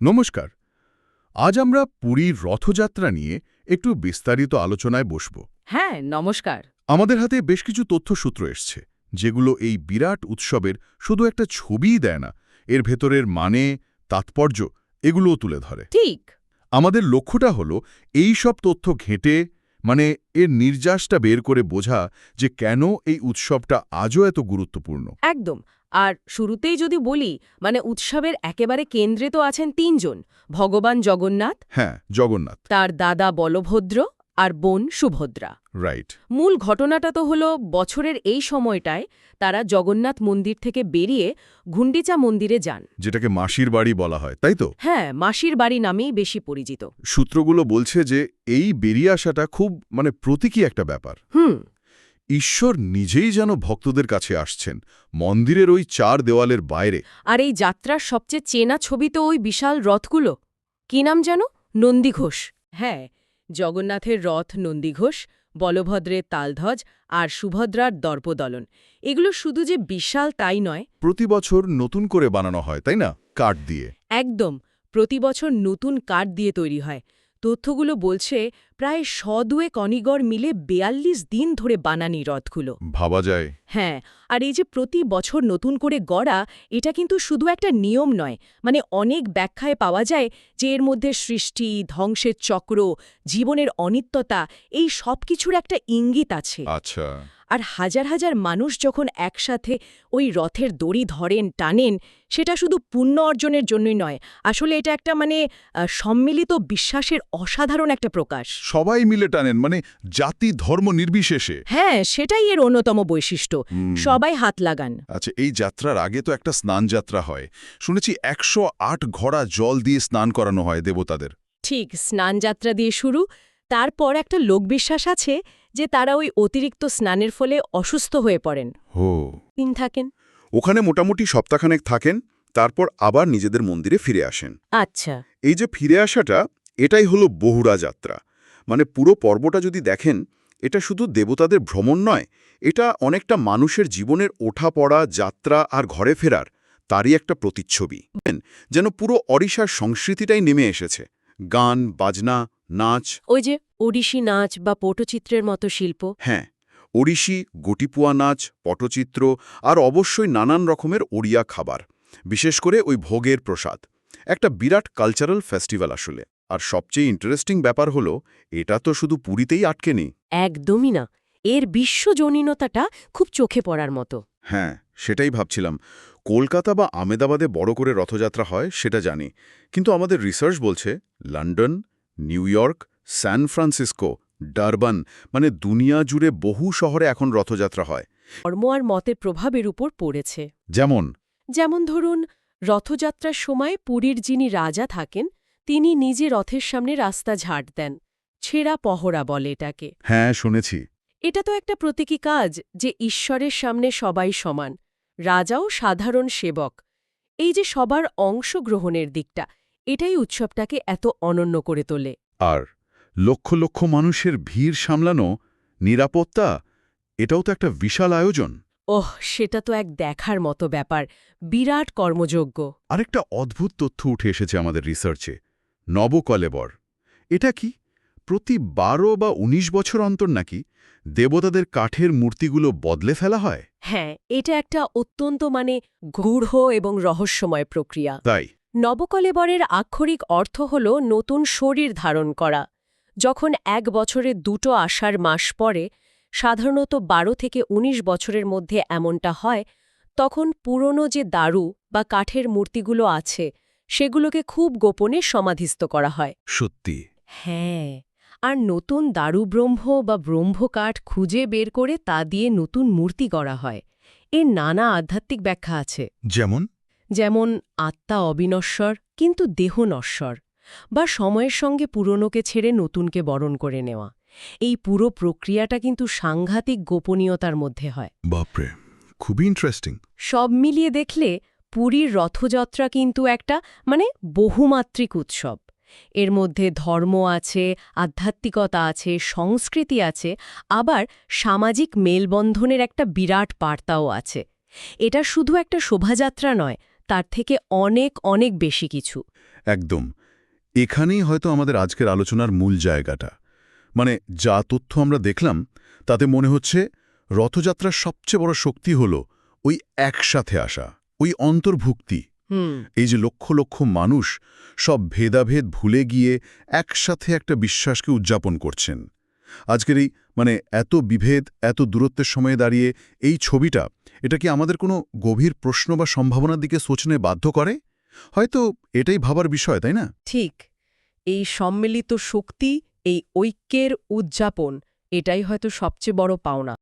নমস্কার। আজ আমরা পুরীর রথযাত্রা নিয়ে একটু বিস্তারিত আলোচনায় বসব। হ্যাঁ নমস্কার। আমাদের হাতে বেশ কিছু তথ্যসূত্র এসছে যেগুলো এই বিরাট উৎসবের শুধু একটা ছবিই দেয় না এর ভেতরের মানে তাৎপর্য এগুলোও তুলে ধরে। ঠিক। আমাদের লক্ষ্যটা হলো এই সব তথ্য ঘেঁটে মানে এর নির্যাসটা বের করে বোঝা যে কেন এই উৎসবটা আজও এত গুরুত্বপূর্ণ। একদম। আর শুরুতেই যদি বলি মানে উৎসবের একেবারে কেন্দ্রে তো আছেন তিনজন ভগবান জগন্নাথ হ্যাঁ জগন্নাথ। তার দাদা বলভদ্র আর বোন সুভদ্রা। রাইট মূল ঘটনাটা তো হলো বছরের এই সময়টায় তারা জগন্নাথ মন্দির থেকে বেরিয়ে গুন্ডিচা মন্দিরে যান। যেটাকে মাসির বাড়ি বলা হয় তাই তো? হ্যাঁ মাসির বাড়ি নামেই বেশি পরিচিত। সূত্রগুলো বলছে যে এই বেরিয়ে আসাটা খুব মানে প্রতীকী একটা ব্যাপার। হুম ঈশ্বর নিজেই যেন ভক্তদের কাছে আসছেন মন্দিরের ওই চার দেওয়ালের বাইরে। আর এই যাত্রার সবচেয়ে চেনা ছবি তো ওই বিশাল রথগুলো। কি নাম যেন? নন্দীঘোষ হ্যাঁ জগন্নাথের রথ নন্দীঘোষ বলভদ্রের তালধ্বজ আর সুভদ্রার দর্পদলন। এগুলো শুধু যে বিশাল তাই নয়। প্রতি বছর নতুন করে বানানো হয় তাই না? কাঠ দিয়ে। একদম প্রতি বছর নতুন কাঠ দিয়ে তৈরি হয়। তথ্যগুলো বলছে প্রায় শদুয়ে কনিগড় মিলে বেয়াল্লিশ দিন ধরে বানানি রথগুলো। ভাবা যায়। হ্যাঁ আর এই যে প্রতি বছর নতুন করে গড়া এটা কিন্তু শুধু একটা নিয়ম নয় মানে অনেক ব্যাখ্যায় পাওয়া যায় যে এর মধ্যে সৃষ্টি ধ্বংসের চক্র জীবনের অনিত্যতা এই সব কিছুর একটা ইঙ্গিত আছে। আচ্ছা। আর হাজার হাজার মানুষ যখন একসাথে ওই রথের দড়ি ধরেন টানেন সেটা শুধু পুণ্য অর্জনের জন্যই নয়। আসলে এটা একটা মানে সম্মিলিত বিশ্বাসের অসাধারণ একটা প্রকাশ। সবাই মিলে টানেন মানে জাতি ধর্ম নির্বিশেষে। হ্যাঁ সেটাই এর অন্যতম বৈশিষ্ট্য। সবাই হাত লাগান। আচ্ছা এই যাত্রার আগে তো একটা স্নান যাত্রা হয়। শুনেছি একশো আট ঘোড়া জল দিয়ে স্নান করানো হয় দেবতাদের। ঠিক স্নানযাত্রা দিয়ে শুরু। তারপর একটা লোকবিশ্বাস আছে যে তারা ওই অতিরিক্ত স্নানের ফলে অসুস্থ হয়ে পড়েন। হো। দিন থাকেন। ওখানে মোটামুটি সপ্তাহখানেক থাকেন তারপর আবার নিজেদের মন্দিরে ফিরে আসেন। আচ্ছা। এই যে ফিরে আসাটা এটাই হলো বহুরা যাত্রা। মানে পুরো পর্বটা যদি দেখেন এটা শুধু দেবতাদের ভ্রমণ নয় এটা অনেকটা মানুষের জীবনের ওঠা পড়া যাত্রা আর ঘরে ফেরার তারই একটা প্রতিচ্ছবি। যেন পুরো অরিশার সংস্কৃতিটাই নেমে এসেছে। গান বাজনা নাচ। ওই যে ওডিশি নাচ বা পটচিত্রের মতো শিল্প। হ্যাঁ ওড়িশি গটিপুয়া নাচ পটচিত্র আর অবশ্যই নানান রকমের ওড়িয়া খাবার বিশেষ করে ওই ভোগের প্রসাদ। একটা বিরাট কালচারাল ফেস্টিভ্যাল আসলে। আর সবচেয়ে ইন্টারেস্টিং ব্যাপার হলো এটা তো শুধু পুরীতেই আটকে নেই। একদমই না। এর বিশ্বজনীনতাটা খুব চোখে পড়ার মতো। হ্যাঁ সেটাই ভাবছিলাম। কলকাতা বা আমেদাবাদে বড় করে রথযাত্রা হয় সেটা জানি। কিন্তু আমাদের রিসার্চ বলছে London New York San Francisco Durban মানে দুনিয়া জুড়ে বহু শহরে এখন রথযাত্রা হয়। ধর্ম আর মতের প্রভাবের উপর পড়েছে। যেমন? যেমন ধরুন রথযাত্রার সময় পুরীর যিনি রাজা থাকেন তিনি নিজে রথের সামনে রাস্তা ঝাড় দেন। ছেঁড়া পহরা বলে এটাকে। হ্যাঁ শুনেছি। এটা তো একটা প্রতীকী কাজ যে ঈশ্বরের সামনে সবাই সমান। রাজাও সাধারণ সেবক। এই যে সবার অংশগ্রহণের দিকটা এটাই উৎসবটাকে এত অনন্য করে তোলে। আর লক্ষ লক্ষ মানুষের ভিড় সামলানো নিরাপত্তা এটাও তো একটা বিশাল আয়োজন। ওহ সেটা তো এক দেখার মতো ব্যাপার। বিরাট কর্মযোগ্য আরেকটা অদ্ভুত তথ্য উঠে এসেছে আমাদের রিসার্চে। নবকলেবর। এটা কি? প্রতি বারো বা ১৯ বছর অন্তর নাকি দেবতাদের কাঠের মূর্তিগুলো বদলে ফেলা হয়? হ্যাঁ এটা একটা অত্যন্ত মানে গূঢ় এবং রহস্যময় প্রক্রিয়া। তাই? নবকলেবরের আক্ষরিক অর্থ হল নতুন শরীর ধারণ করা। যখন এক বছরে দুটো আষাঢ় মাস পরে সাধারণত বারো থেকে ১৯ বছরের মধ্যে এমনটা হয় তখন পুরনো যে দারু বা কাঠের মূর্তিগুলো আছে সেগুলোকে খুব গোপনে সমাধিস্থ করা হয়। সত্যি? হ্যাঁ আর নতুন দারু ব্রহ্ম বা ব্রহ্ম কাঠ খুঁজে বের করে তা দিয়ে নতুন মূর্তি গড়া হয়। এর নানা আধ্যাত্মিক ব্যাখ্যা আছে। যেমন? যেমন আত্মা অবিনশ্বর কিন্তু দেহ নশ্বর বা সময়ের সঙ্গে পুরনোকে ছেড়ে নতুনকে বরণ করে নেওয়া। এই পুরো প্রক্রিয়াটা কিন্তু সাংঘাতিক গোপনীয়তার মধ্যে হয়। বাপরে খুবই ইন্টারেস্টিং সব মিলিয়ে দেখলে পুরীর রথযাত্রা কিন্তু একটা মানে বহুমাত্রিক উৎসব। এর মধ্যে ধর্ম আছে আধ্যাত্মিকতা আছে সংস্কৃতি আছে আবার সামাজিক মেলবন্ধনের একটা বিরাট বার্তাও আছে। এটা শুধু একটা শোভাযাত্রা নয় তার থেকে অনেক অনেক বেশি কিছু। একদম। এখানেই হয়তো আমাদের আজকের আলোচনার মূল জায়গাটা। মানে যা তথ্য আমরা দেখলাম তাতে মনে হচ্ছে রথযাত্রার সবচেয়ে বড় শক্তি হল ওই একসাথে আসা ওই অন্তর্ভুক্তি। এই যে লক্ষ লক্ষ মানুষ সব ভেদাভেদ ভুলে গিয়ে একসাথে একটা বিশ্বাসকে উদযাপন করছেন। আজকের এই মানে এত বিভেদ, এত দূরত্বের সময়ে দাঁড়িয়ে এই ছবিটা, এটা কি আমাদের কোনো গভীর প্রশ্ন বা সম্ভাবনার দিকে সোচনে বাধ্য করে? হয়তো এটাই ভাবার বিষয়, তাই না? ঠিক। এই সম্মিলিত শক্তি, এই ঐক্যের উদযাপন, এটাই হয়তো সবচেয়ে বড় পাওনা।